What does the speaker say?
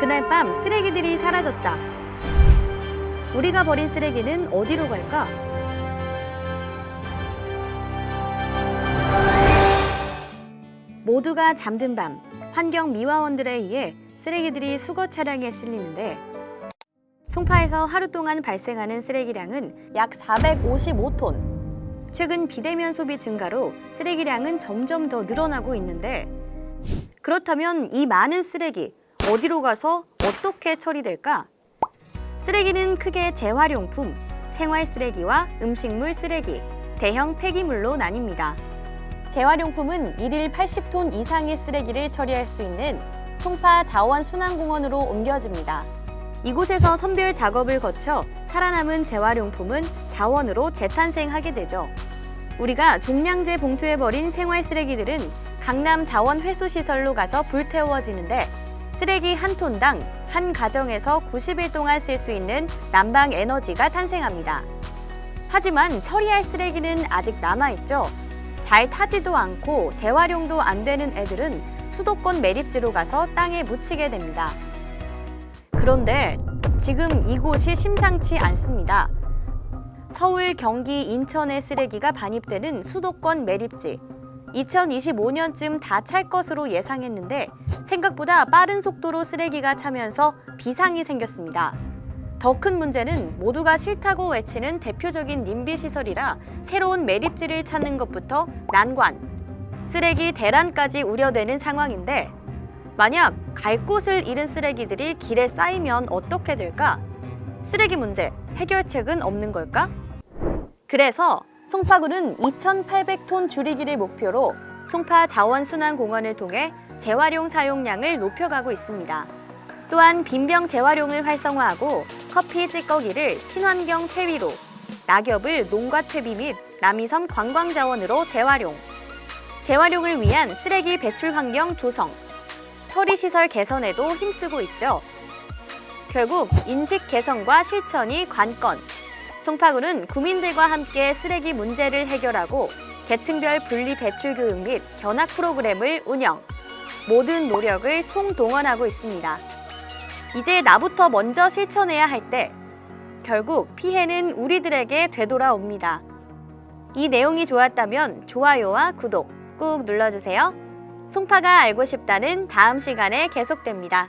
그날 밤 쓰레기들이 사라졌다. 우리가 버린 쓰레기는 어디로 갈까? 모두가 잠든 밤, 환경 미화원들에 의해 쓰레기들이 수거 차량에 실리는데 송파에서 하루 동안 발생하는 쓰레기량은 약 455톤. 최근 비대면 소비 증가로 쓰레기량은 점점 더 늘어나고 있는데 그렇다면 이 많은 쓰레기 어디로 가서 어떻게 처리될까? 쓰레기는 크게 재활용품, 생활 쓰레기와 음식물 쓰레기, 대형 폐기물로 나뉩니다. 재활용품은 일일 80톤 이상의 쓰레기를 처리할 수 있는 송파 자원순환공원으로 옮겨집니다. 이곳에서 선별 작업을 거쳐 살아남은 재활용품은 자원으로 재탄생하게 되죠. 우리가 종량제 봉투에 버린 생활 쓰레기들은 강남 자원 회수 시설로 가서 불태워지는데 쓰레기 한 톤당 한 가정에서 90일 동안 쓸 수 있는 난방 에너지가 탄생합니다. 하지만 처리할 쓰레기는 아직 남아있죠. 잘 타지도 않고 재활용도 안 되는 애들은 수도권 매립지로 가서 땅에 묻히게 됩니다. 그런데 지금 이곳이 심상치 않습니다. 서울, 경기, 인천의 쓰레기가 반입되는 수도권 매립지. 2025년쯤 다 찰 것으로 예상했는데 생각보다 빠른 속도로 쓰레기가 차면서 비상이 생겼습니다. 더 큰 문제는 모두가 싫다고 외치는 대표적인 님비 시설이라 새로운 매립지를 찾는 것부터 난관, 쓰레기 대란까지 우려되는 상황인데 만약 갈 곳을 잃은 쓰레기들이 길에 쌓이면 어떻게 될까? 쓰레기 문제 해결책은 없는 걸까? 그래서 송파구는 2,800톤 줄이기를 목표로 송파 자원순환공원을 통해 재활용 사용량을 높여가고 있습니다. 또한 빈병 재활용을 활성화하고 커피 찌꺼기를 친환경 퇴비로, 낙엽을 농가 퇴비 및 남이섬 관광자원으로 재활용, 재활용을 위한 쓰레기 배출 환경 조성, 처리 시설 개선에도 힘쓰고 있죠. 결국 인식 개선과 실천이 관건. 송파구는 구민들과 함께 쓰레기 문제를 해결하고 계층별 분리 배출 교육 및 견학 프로그램을 운영. 모든 노력을 총동원하고 있습니다. 이제 나부터 먼저 실천해야 할 때 결국 피해는 우리들에게 되돌아옵니다. 이 내용이 좋았다면 좋아요와 구독 꾹 눌러주세요. 송파가 알고 싶다는 다음 시간에 계속됩니다.